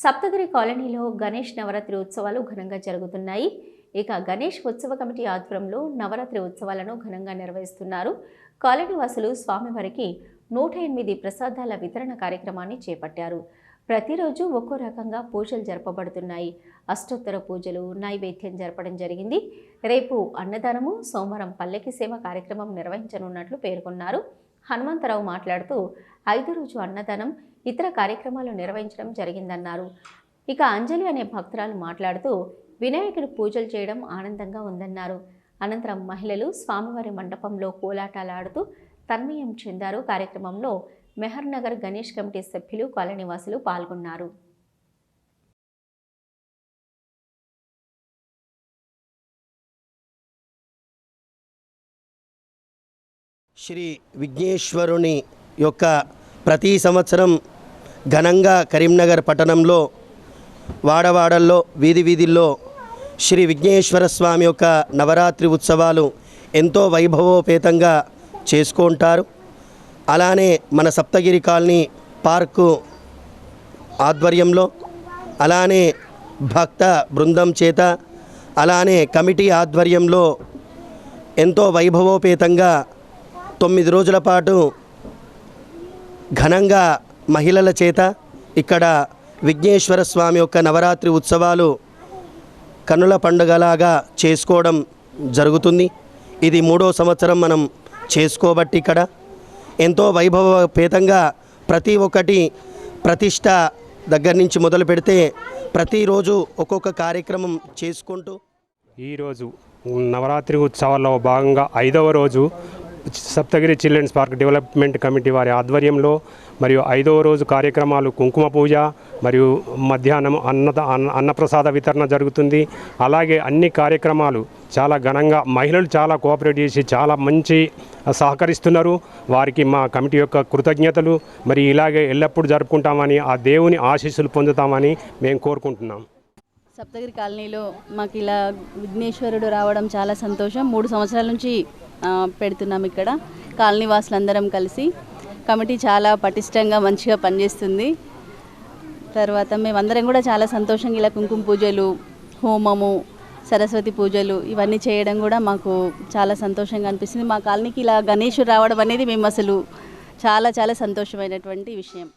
సప్తగిరి కాలనీలో గణేష్ నవరాత్రి ఉత్సవాలు ఘనంగా జరుగుతున్నాయి. ఇక గణేష్ ఉత్సవ కమిటీ ఆధ్వర్యంలో నవరాత్రి ఉత్సవాలను ఘనంగా నిర్వహిస్తున్నారు. కాలనీ వాసులు స్వామివారికి నూట ఎనిమిది ప్రసాదాల వితరణ కార్యక్రమాన్ని చేపట్టారు. ప్రతిరోజు ఒక్కో రకంగా పూజలు జరపబడుతున్నాయి. అష్టోత్తర పూజలు నైవేద్యం జరపడం జరిగింది. రేపు అన్నదానము సోమవారం పల్లకి సేవ కార్యక్రమం నిర్వహించనున్నట్లు పేర్కొన్నారు. హనుమంతరావు మాట్లాడుతూ ఐదు రోజు అన్నదానం ఇతర కార్యక్రమాలు నిర్వహించడం జరిగిందన్నారు. ఇక అంజలి అనే భక్తురాలు మాట్లాడుతూ వినాయకుడు పూజలు చేయడం ఆనందంగా ఉందన్నారు. అనంతరం మహిళలు స్వామివారి మండపంలో కోలాటాలాడుతూ తన్మయం చెందారు. కార్యక్రమంలో మెహర్నగర్ గణేష్ కమిటీ సభ్యులు కాలనీవాసులు పాల్గొన్నారు. శ్రీ విఘ్నేశ్వరుని యొక్క ప్రతి సంవత్సరం ఘనంగా కరీంనగర్ పట్టణంలో వాడవాడల్లో వీధి వీధుల్లో శ్రీ విఘ్నేశ్వర స్వామి యొక్క నవరాత్రి ఉత్సవాలు ఎంతో వైభవోపేతంగా చేసుకుంటారు అలానే మన సప్తగిరి కాలనీ పార్కు ఆధ్వర్యంలో అలానే భక్త బృందం చేత అలానే కమిటీ ఆధ్వర్యంలో ఎంతో వైభవోపేతంగా తొమ్మిది రోజుల పాటు ఘనంగా మహిళల చేత ఇక్కడ విఘ్నేశ్వర స్వామి యొక్క నవరాత్రి ఉత్సవాలు కన్నుల పండుగలాగా చేసుకోవడం జరుగుతుంది. ఇది మూడో సంవత్సరం మనం చేసుకోబట్టి ఇక్కడ. ఎంతో వైభవపేతంగా ప్రతి ఒక్కటి ప్రతిష్ట దగ్గర నుంచి మొదలు పెడితే ప్రతిరోజు ఒక్కొక్క కార్యక్రమం చేసుకుంటూ ఈరోజు నవరాత్రి ఉత్సవాల్లో భాగంగా ఐదవ రోజు Saptagiri children's park development committee వారి ఆధ్వర్యంలో మరియు ఐదవ రోజు కార్యక్రమాలు కుంకుమ పూజ మరియు మధ్యాహ్నం అన్న అన్న- అన్నప్రసాద వితరణ జరుగుతుంది. అలాగే అన్ని కార్యక్రమాలు చాలా ఘనంగా మహిళలు చాలా కోఆపరేట్ చేసి చాలా మంచి సహకరిస్తున్నారు. వారికి మా కమిటీ యొక్క కృతజ్ఞతలు. మరి ఇలాగే ఎల్లప్పుడూ జరుపుకుంటామని ఆ దేవుని ఆశీస్సులు పొందుతామని మేము కోరుకుంటున్నాం. సప్తగిరి కాలనీలో మాకు ఇలా విఘ్నేశ్వరుడు రావడం చాలా సంతోషం. మూడు సంవత్సరాల నుంచి పెడుతున్నాం ఇక్కడ. కాలనీ వాసులందరం కలిసి. కమిటీ చాలా పటిష్టంగా మంచిగా పనిచేస్తుంది. తర్వాత మేమందరం కూడా చాలా సంతోషంగా ఇలా కుంకుమ పూజలు హోమము సరస్వతి పూజలు ఇవన్నీ చేయడం కూడా మాకు చాలా సంతోషంగా అనిపిస్తుంది. మా కాలనీకి ఇలా గణేషుడు రావడం అనేది మేము అసలు చాలా చాలా సంతోషమైనటువంటి విషయం.